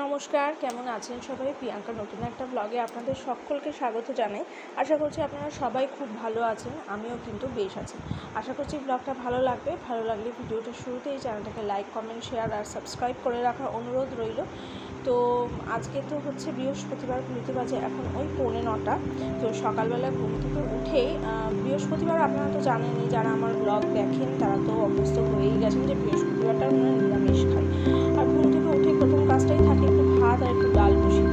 নমস্কার, কেমন আছেন সবাই? প্রিয়াঙ্কা নতুন একটা ব্লগে আপনাদের সকলকে স্বাগত জানাই। আশা করছি আপনারা সবাই খুব ভালো আছেন, আমিও কিন্তু বেশ আছি। আশা করছি ব্লগটা ভালো লাগবে। ভালো লাগলে ভিডিওটা শুরুতেই চ্যানেলটাকে লাইক কমেন্ট শেয়ার আর সাবস্ক্রাইব করে রাখার অনুরোধ রইল। তো আজকে তো হচ্ছে বৃহস্পতিবার ঘুরতে বাজে এখন ওই পৌনে নটা। তো সকালবেলা ঘুম থেকে উঠেই বৃহস্পতিবার আপনারা তো জানেনই, যারা আমার ব্লগ দেখেন তারা তো অভ্যস্ত হয়েই গেছেন যে বৃহস্পতিবারটা আমরা নিরামিষ খাই। একটু ডাল বসিয়ে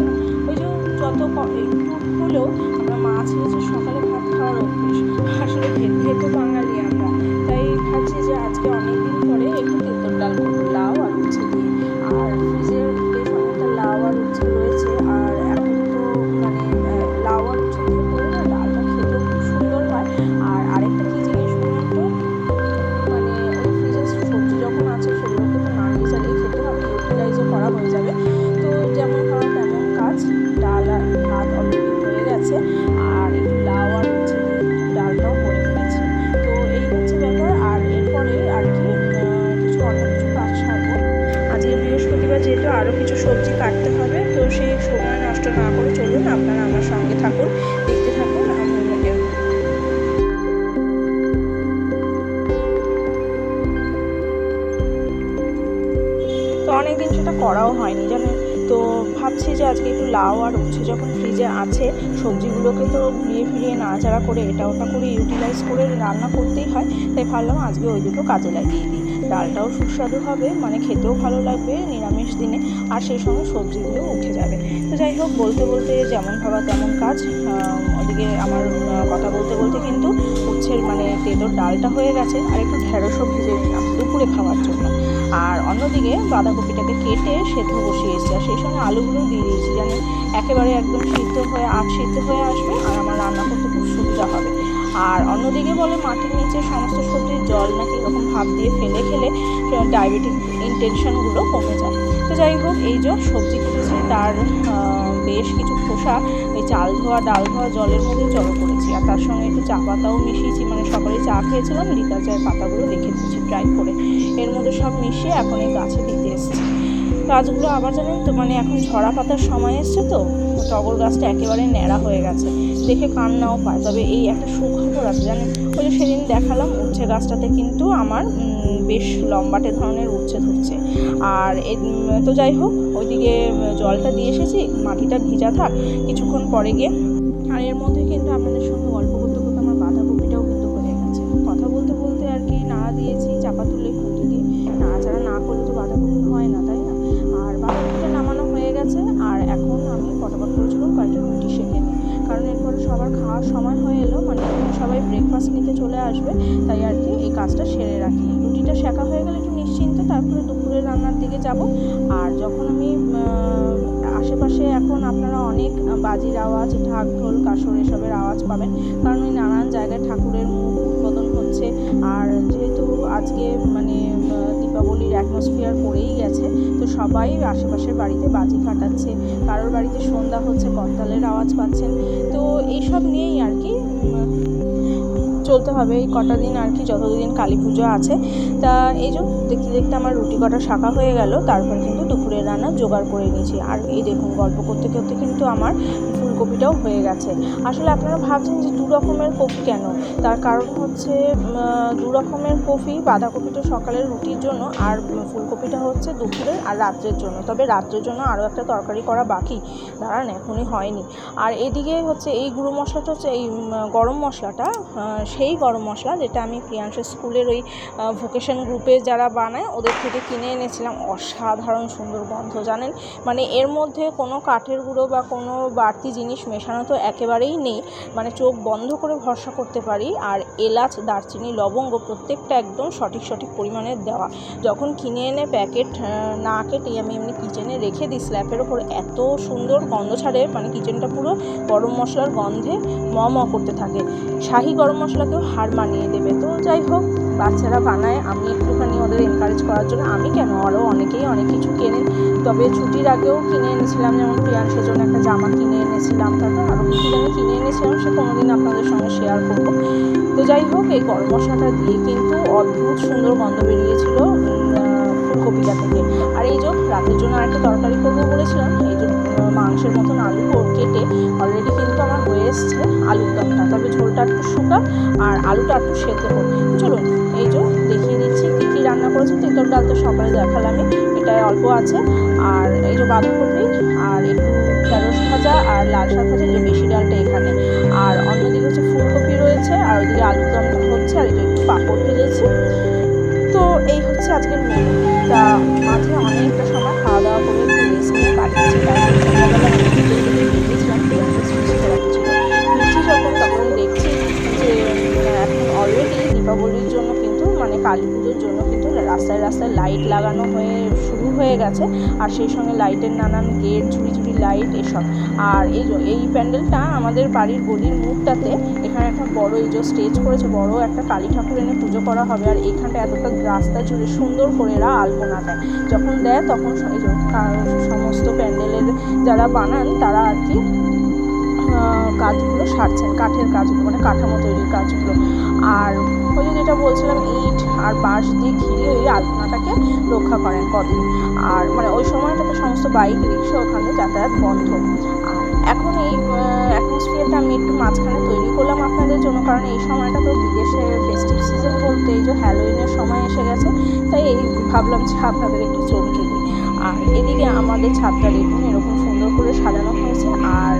ওই যে যত একটু হলেও আমরা মাছ হয়েছে সকালে বৃহস্পতিবার যেহেতু আরও কিছু সবজি কাটতে হবে, তো সেই সময় নষ্ট না করে চলুন, আপনারা আমার সঙ্গে থাকুন, দেখতে থাকুন তো অনেকদিন সেটা করাও হয়নি, জানেন? তো ভাবছি যে আজকে একটু লাউ আর উচ্ছে যখন ফ্রিজে আছে, সবজিগুলোকে তো ঘুরিয়ে ফিরিয়ে নাড়াচাড়া করে এটা ওটা করে ইউটিলাইজ করে রান্না করতেই হয়, তাই ভাবলাম আজকে ওই দুটো কাজে লাগিয়ে দিই। ডালটাও সুস্বাদু হবে মানে খেতেও ভালো লাগবে নিরামিষ দিনে, আর সেই সঙ্গে সবজিগুলো উঠে যাবে। তো যাই হোক, বলতে বলতে যেমন ভাবা তেমন কাজ। ওদিকে আমার কথা বলতে বলতে কিন্তু উচ্ছের মানে তেঁতোর ডালটা হয়ে গেছে, আর একটু ঢেঁড়সও ভেজে নিলাম দুপুরে খাওয়ার জন্য। আর অন্যদিকে বাঁধাকপিটাকে কেটে সেদ্ধ বসিয়েছি আর সেই সঙ্গে আলুগুলো দিয়ে দিয়েছি জানি একেবারে একদম সিদ্ধ হয়ে আট সিদ্ধ হয়ে আসবে, আর আমার রান্না করতে খুব সুবিধা হবে। আর অন্যদিকে বলে মাটির নিচে সমস্ত সবজির জল নাকি এরকম ভাপ দিয়ে ফেলে খেলে ডায়াবেটিক ইনটেনশনগুলো কমে যায়। তো যাই হোক, এই যে সবজি কেটেছি তার বেশ কিছু খোসা, এই চাল ধোয়া, ডাল ধোয়া জলের মধ্যে জড়ো করেছি। আর তার সঙ্গে একটু চা পাতাও মিশিয়েছি মানে সকালে চা খেয়েছিলাম, লিকার চায়ের পাতাগুলো রেখে দিয়েছি ড্রাই করে। এর মধ্যে সব মিশিয়ে এখন এই গাছে দিতে এসেছি। গাছগুলো আবার জানেন তো মানে এখন ঝরা পাতার সময় এসছে তো, টগর গাছটা একেবারে ন্যাড়া হয়ে গেছে। দেখে কান্নাও পায়। তবে এই একটা সুখবর আছে, জানেন? ওই যে সেদিন দেখালাম উচ্ছে গাছটাতে কিন্তু আমার বেশ লম্বাটে ধরনের উচ্ছে ধরছে। আর তো যাই হোক, ওইদিকে জলটা দিয়ে এসেছি, মাটিটা ভিজা থাক, কিছুক্ষণ পরে গিয়ে। আর এর মধ্যে কিন্তু আপনাদের সঙ্গে গল্প করতে করতে আমার বাঁধাকপিটাও কিন্তু হয়ে গেছে। কথা বলতে বলতে আর কি নাড়া দিয়েছি, চাপা তুলে খুঁটি দিয়ে। নাড়াচাড়া না করলে তো বাঁধাকপি হয় না, তাই না? আর বাঁধাকপিটা নামানো হয়ে গেছে, আর এখন আমি পটাপট করে চলুন, কয়েকটা কারণ এরপরে সবার খাওয়ার সময় হয়ে এলো মানে সবাই ব্রেকফাস্ট নিতে চলে আসবে, তাই আর কি এই কাজটা সেরে রাখি। রুটিটা শেখা হয়ে গেলে একটু নিশ্চিন্ত তারপরে দুপুরে রান্নার দিকে যাব। আর যখন আমি আশেপাশে এখন আপনারা অনেক বাজির আওয়াজ, ঢাক, ঢোল, কাসর এসবের আওয়াজ পাবেন, কারণ ওই নানান জায়গায় ঠাকুরের মুখ উদ্বোধন হচ্ছে। আর যেহেতু আজকে মানে দীপাবলির অ্যাটমসফিয়ার পড়েই গেছে। তো সবাই আশেপাশের বাড়িতে বাজি ফাটাচ্ছে কারোর বাড়িতে সন্ধ্যা হচ্ছে, করতালের আওয়াজ পাচ্ছেন। তো এইসব নিয়েই আর কি চলতে হবে। এই কটা দিন আর কি যতদিন কালী পুজো আছে, তা এই যে দেখতে দেখতে আমার রুটি কটা শাখা হয়ে গেল, তারপর কিন্তু দুপুরের রান্না জোগাড় করে নিয়েছি। আর এই দেখুন, গল্প করতে করতে কিন্তু আমার ফুলকপিটাও হয়ে গেছে। আসলে আপনারা ভাবছেন যে দু রকমের কপি কেন? তার কারণ হচ্ছে দু রকমের কপি বাঁধাকপিটা সকালের রুটির জন্য, আর ফুলকপিটা হচ্ছে দুপুরের আর রাত্রের জন্য। তবে রাত্রের জন্য আরও একটা তরকারি করা বাকি। দাঁড়ান, এখনই হয়নি। আর এদিকে হচ্ছে এই গুঁড়ো মশলাটা হচ্ছে এই গরম মশলাটা সেই গরম মশলা যেটা আমি প্রিয়াংশের স্কুলের ওই ভোকেশন গ্রুপে যারা বানায়, ওদের থেকে কিনে এনেছিলাম। অসাধারণ সুন্দর গন্ধ, জানেন? মানে এর মধ্যে কোনো কাঠের গুঁড়ো বা কোনো বাড়তি জিনিস মেশানো তো একেবারেই নেই। মানে চোখ বন্ধ করে ভরসা করতে পারি আর এলাচ, দারচিনি, লবঙ্গ প্রত্যেকটা একদম সঠিক সঠিক পরিমাণে দেওয়া। যখন কিনে এনে প্যাকেট না কেটে আমি এমনি কিচেনে রেখে দিই স্ল্যাপের ওপর, এত সুন্দর গন্ধ ছাড়ে মানে কিচেনটা পুরো গরম মশলার গন্ধে ম ম করতে থাকে। শাহি গরম মশলাকেও হার মানিয়ে দেবে। তো যাই হোক বাচ্চারা বানায়, আমি একটুখানি ওদের এনকারেজ করার জন্য। আমি কেন? আরও অনেকেই অনেক কিছু কেনেন তবে ছুটির আগেও কিনে এনেছিলাম, যেমন প্রিয়াংশের জন্য একটা জামা কিনে এনেছিলাম, তারপর আরও কিছু যেন কিনে এনেছিলাম, সে কোনোদিন আপনাদের সঙ্গে শেয়ার করব। তো যাই হোক, এই গরম মশলাটা দিয়ে কিন্তু অদ্ভুত সুন্দর গন্ধ বেরিয়েছিল। আহ, থেকে। আর এই যে রাতের জন্য আরেকটা তরকারি করব বলেছিলাম এই যে মাংসের মতন আলু কেটে অলরেডি কিন্তু আমার হয়ে এসছে আলুর দমটা। তবে ঝোলটা একটু শুকা আর আলুটা একটু সেদ্ধ হোক। চলুন এই যে দেখিয়ে দিচ্ছি কী কী রান্না করেছি। তেঁতর ডাল তো সকালে দেখালামই এটাই অল্প আছে। আর এই যে বাঁধাকপি আর একটু ঢেঁড়স ভাজা আর লাল শাক ভাজা যে বেশি ডালটা এখানে। আর অন্যদিকে হচ্ছে ফুলকপি রয়েছে আর ওইদিকে আলুর দমটা হচ্ছে আর এটা একটু পাঁপড় ভেজেছি। তো এই হচ্ছে আজকের মেনু তা মাঝে অনেকটা সময় খাওয়া দাওয়া করে একটু রেস্ট নিয়ে ফিরছি যখন তখন দেখছি যে, এখন দীপাবলির জন্য কিন্তু মানে কালী পুজোর জন্য কিন্তু রাস্তায় রাস্তায় লাইট লাগানো হয়ে শুরু হয়ে গেছে। আর সেই সঙ্গে লাইটের নানান গেট ঝুড়ি ঝুড়ি লাইট এসব। আর এই এই প্যান্ডেলটা আমাদের বাড়ির গলির মুখটাতে এখানে একটা বড় এই যে স্টেজ করেছে, বড় একটা কালী ঠাকুর এনে পুজো করা হবে। আর এখানটা এতটা রাস্তা জুড়ে সুন্দর করে এরা আলপনা দেয়। যখন দেয় তখন এই সমস্ত প্যান্ডেলের যারা বানান, তারা আর কি কাজগুলো সারছেন, কাঠের কাজগুলো মানে কাঠামো তৈরির কাজগুলো। আর ওই যে যেটা বলছিলাম, ইট আর বাঁশ দিয়ে ঘিরে ওই আলপনাটাকে রক্ষা করেন কদিন। আর মানে ওই সময়টাতে সমস্ত বাইক রিক্সা ওখানে যাতায়াত বন্ধ। আর এখন এই অ্যাটমসফিয়ারটা আমি একটু মাঝখানে তৈরি করলাম আপনাদের জন্য, কারণ এই সময়টা তো বিদেশে ফেস্টিভ সিজন বলতে এই যে হ্যালোইনের সময় এসে গেছে, তাই এই ভাবলাম যে আপনাদের একটু চমকে দিই আর এদিকে আমাদের ছাদটা দেখুন, এরকম সুন্দর করে সাজানো হয়েছে, আর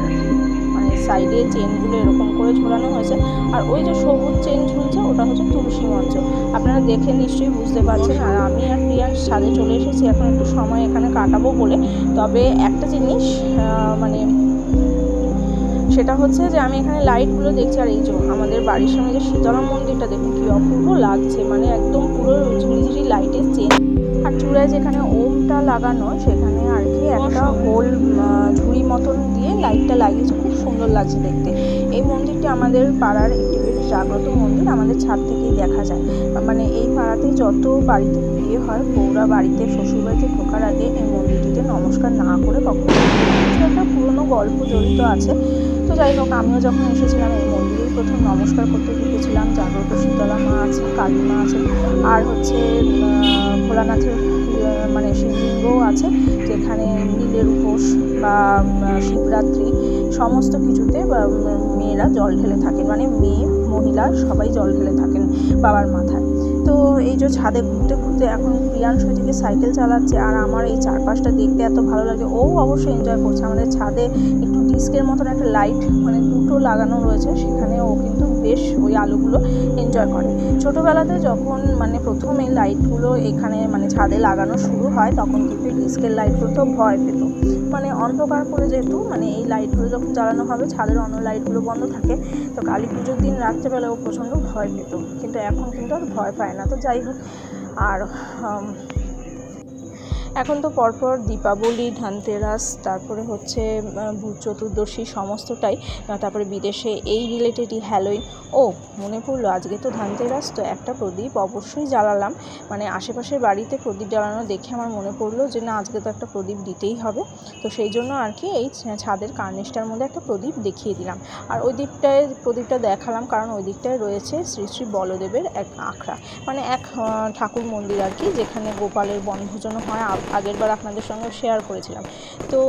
মানে সাইডে চেনগুলো এরকম করে ঝোলানো হয়েছে। আর ওই যে সবুজ চেন ঝুলছে, ওটা হচ্ছে তুলসী মঞ্চ। আপনারা দেখে নিশ্চয়ই বুঝতে পারছেন, আর আমি আর প্রিয়ার সাজে চলে এসেছি, এখন একটু সময় এখানে কাটাবো বলে। তবে একটা জিনিস মানে সেটা হচ্ছে যে আমি এখানে লাইটগুলো দেখছি আর এই যে আমাদের বাড়ির সামনে যে শীতলা মন্দিরটা দেখুন কি অপূর্ব লাগছে। মানে একদম পুরো ঝিরিঝিরি লাইটের চেন। আর চূড়ায় যেখানে ওমটা লাগানো সেখানে আর কি একটা হোল ঝুড়ি মতন দিয়ে লাইটটা লাগিয়েছে। খুব সুন্দর লাগছে দেখতে। এই মন্দিরটি আমাদের পাড়ার একটি বেশ জাগ্রত মন্দির। আমাদের ছাদ থেকেই দেখা যায়। মানে এই পাড়াতে যত বাড়িতে বিয়ে হয় বউরা বাড়িতে শ্বশুরবাড়িতে ঢোকার আগে এই মন্দিরটিতে নমস্কার না করে কখনো। একটা পুরনো গল্প জড়িত আছে। তো যাই হোক, আমিও যখন এসেছিলাম এই মন্দিরেই প্রথম নমস্কার করতে ঢুকেছিলাম জাগ্রত শীতলা মা আছে কালী মা আছে আর হচ্ছে ভোলানাথের মানে শিবলিঙ্গও আছে, যেখানে নীলের উপোস বা শিবরাত্রি সমস্ত কিছুতে মেয়েরা জল ঢেলে থাকেন মানে মেয়ে, মহিলা সবাই জল ঢেলে থাকেন বাবার মাথায়। তো এই যে ছাদে ঘুরতে ঘুরতে এখন প্রিয়াংশ দিকে সাইকেল চালাচ্ছে আর আমার এই চারপাশটা দেখতে এত ভালো লাগে। ও অবশ্যই এনজয় করছে। আমাদের ছাদে একটু ডিস্কের মতন একটা লাইট মানে দুটো লাগানো রয়েছে। সেখানে ও কিন্তু বেশ ওই আলোগুলো এনজয় করে। ছোটোবেলাতে যখন মানে প্রথম এই লাইটগুলো এখানে মানে ছাদে লাগানো শুরু হয়, তখন কিন্তু ডিস্কের লাইটগুলো তো ভয় পেত। মানে অন্ধকার করে যেহেতু মানে এই লাইটগুলো যখন জ্বালানো হবে, ছাদের অন্য লাইটগুলো বন্ধ থাকে, তো কালী পুজোর দিন রাত্রেবেলা ও প্রচণ্ড ভয় পেত। কিন্তু এখন কিন্তু আর ভয় পায় না। তো যাই হোক আর এখন তো পরপর দীপাবলি, ধানতেরাস, তারপরে হচ্ছে ভূত চতুর্দশী সমস্তটাই তারপরে বিদেশে এই রিলেটেডই হ্যালোইন ও, মনে পড়ল আজকে তো ধানতেরাস, তো একটা প্রদীপ অবশ্যই জ্বালালাম। মানে আশেপাশের বাড়িতে প্রদীপ জ্বালানো দেখে আমার মনে পড়ল যে, না, আজকে তো একটা প্রদীপ দিতেই হবে। তো সেই জন্য আর কি এই ছাদের কার্নিশটার মধ্যে একটা প্রদীপ দেখিয়ে দিলাম। আর ওই দিকটায় প্রদীপটা দেখালাম কারণ ওই দিকটায় রয়েছে শ্রী শ্রী বলদেবের এক আখড়া। মানে এক ঠাকুর মন্দির আর কি, যেখানে গোপালের বনভোজনও হয় আ- আগেরবার আপনাদের সঙ্গে শেয়ার করেছিলাম। তো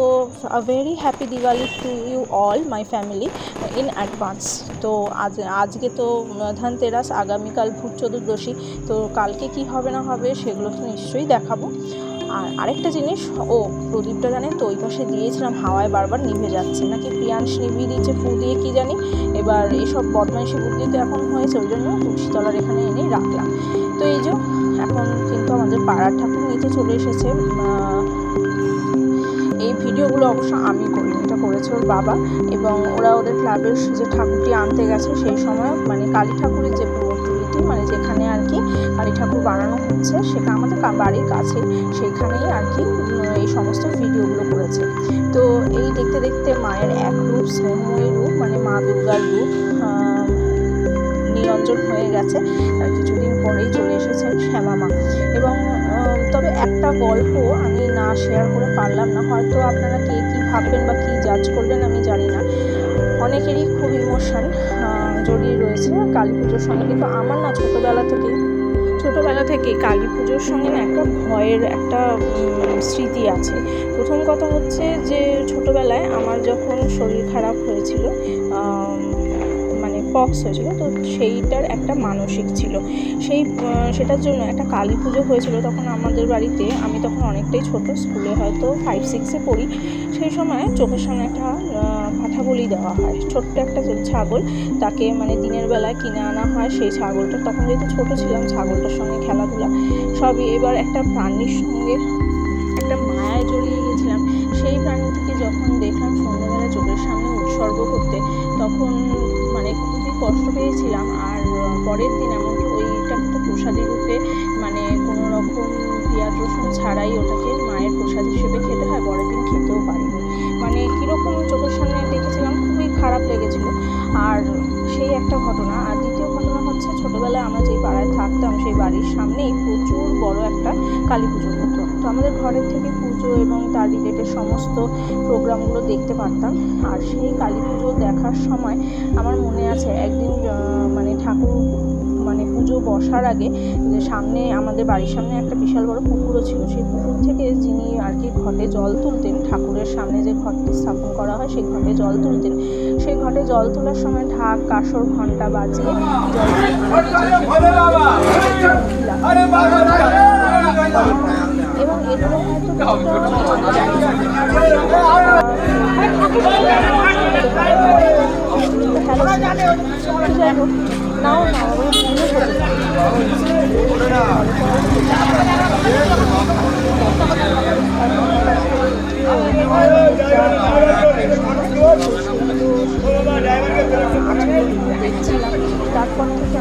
a very happy Diwali to you all my family in advance তো, আজ, আজকে তো ধনতেরাস আগামীকাল ভূত চতুর্দশী। তো, কালকে কি হবে না হবে সেগুলো তো নিশ্চয়ই দেখাবো। আর আরেকটা জিনিস, ও প্রদীপটা জানেন তো, ওই পাশে দিয়েছিলাম, হাওয়ায় বারবার নিভে যাচ্ছে। নাকি প্রিয়াংশ নিভিয়ে দিচ্ছে ফু দিয়ে কী জানি? এবার এইসব বদমাইশি বুদ্ধি তো এখন হয়েছে, ওই জন্য তুলসীতলার এখানে এনেই রাখলাম। তো এই যে, এখন কিন্তু আমাদের পাড়ার ঠাকুর নিতে চলে এসেছে। এই ভিডিওগুলো অবশ্য আমি করিনি, এটা করেছে ওর বাবা। এবং ওরা ওদের ক্লাবের যে ঠাকুরটি আনতে গেছে, সেই সময় মানে কালী মূর্তিটি মানে যেখানে আর কি কালী ঠাকুর বানানো হচ্ছে, সেটা আমাদের বাড়ির কাছে। সেখানেই আর কি এই সমস্ত ভিডিওগুলো করেছে। তো এই দেখতে দেখতে মায়ের এক রূপ, স্নেহময়ী রূপ মানে মা দুর্গার রূপ নিরঞ্জন হয়ে গেছে। আর কিছুদিন পরেই চলে এসেছেন শ্যামা মা এবং তবে একটা গল্প আমি না শেয়ার করে পারলাম না। হয়তো আপনারা কে কী ভাববেন বা কী জাজ করবেন আমি জানি না। অনেকেরই খুব ইমোশন জড়িয়ে রয়েছে কালী পুজোর সঙ্গে। কিন্তু আমার না ছোটোবেলা থেকেই, ছোটোবেলা থেকে কালী পুজোর সঙ্গে না একটা ভয়ের একটা স্মৃতি আছে। প্রথম কথা হচ্ছে যে ছোটোবেলায় আমার যখন শরীর খারাপ হয়েছিল পক্স হয়েছিল, তো সেইটার একটা মানসিক ছিল। সেই সেটার জন্য একটা কালী পুজো হয়েছিল তখন আমাদের বাড়িতে। আমি তখন অনেকটাই ছোট, স্কুলে হয়তো ফাইভ সিক্সে পড়ি। সেই সময় চোখের সামনে একটা পাঠা বলি দেওয়া হয়। ছোট্ট একটা ছাগল, তাকে মানে দিনের বেলায় কিনে আনা হয়। সেই ছাগলটা, তখন যেহেতু ছোটো ছিলাম, ছাগলটার সঙ্গে খেলাধুলা, সবই এবার একটা প্রাণীর সঙ্গে একটা মায়ায় জড়িয়ে গেছিলাম সেই প্রাণীটিকে যখন দেখলাম সন্ধ্যাবেলা চোখের সামনে উৎসর্গ করতে, তখন কষ্ট পেয়েছিলাম আর পরের দিন এমনকি ওইটা একটা প্রসাদী রূপে মানে কোনো রকম পেঁয়াজ রসুন ছাড়াই ওটাকে মায়ের প্রসাদ হিসেবে খেতে হয়, পরের দিন খেতেও পারিনি। মানে কীরকম চোখের সামনে দেখেছিলাম, খুবই খারাপ লেগেছিল। আর সেই একটা ঘটনা, আর দ্বিতীয় ঘটনা হচ্ছে ছোটোবেলায় আমরা যেই পাড়ায় থাকতাম, সেই বাড়ির সামনেই প্রচুর বড় একটা কালী পুজো হতো তো আমাদের ঘরের থেকে পুজো এবং তার রিলেটেড সমস্ত প্রোগ্রামগুলো দেখতে পারতাম। আর সেই কালী পুজো দেখার সময় আমার মনে আছে একদিন মানে ঠাকুর মানে পুজো বসার আগে যে সামনে আমাদের বাড়ির সামনে একটা বিশাল বড় পুকুরও ছিল। সেই পুকুর থেকে যিনি আর কি ঘটে জল তুলতেন, ঠাকুরের সামনে যে ঘরটি স্থাপন করা হয় সেই ঘটে জল তুলতেন। সেই ঘটে জল তোলার সময় ঢাক, কাসর ঘণ্টা বাজিয়ে জল এবং এগুলো হয়তো যাই হোক নাও হতে দেখছিলাম তারপর থেকে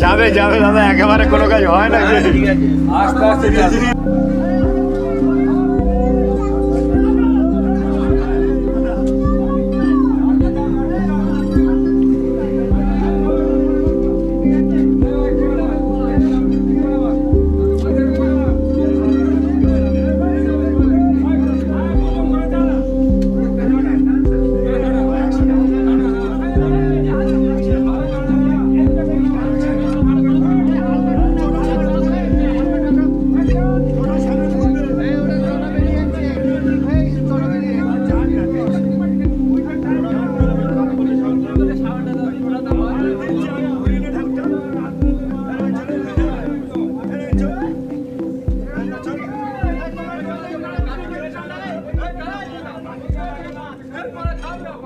যাবে যাবে দাদা একেবারে কোনো কাজ হয় না। তো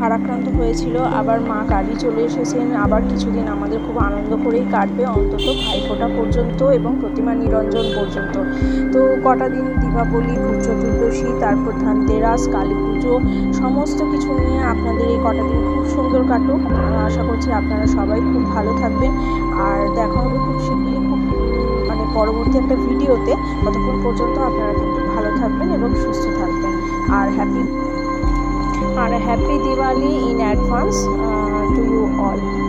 ভারাক্রান্ত হয়েছিল, আবার মা কালী চলে এসেছেন, আবার কিছুদিন আমাদের খুব আনন্দ করেই কাটবে, অন্তত ভাইফোঁটা পর্যন্ত এবং প্রতিমা নিরঞ্জন পর্যন্ত। তো কটা দিন দীপাবলি ভূত চতুর্দশী তারপর ধনতেরাস, কালী পুজো, সমস্ত কিছু নিয়ে আপনাদের এই কটা দিন খুব সুন্দর কাটুক। আশা করছি আপনারা সবাই খুব ভালো থাকবেন। আর দেখা হবে খুব শীঘ্রই খুব মানে পরবর্তী একটা ভিডিওতে। ততক্ষণ পর্যন্ত আপনারা কিন্তু ভালো থাকবেন এবং সুস্থ থাকবেন। আর happy R happy Diwali in advance to you all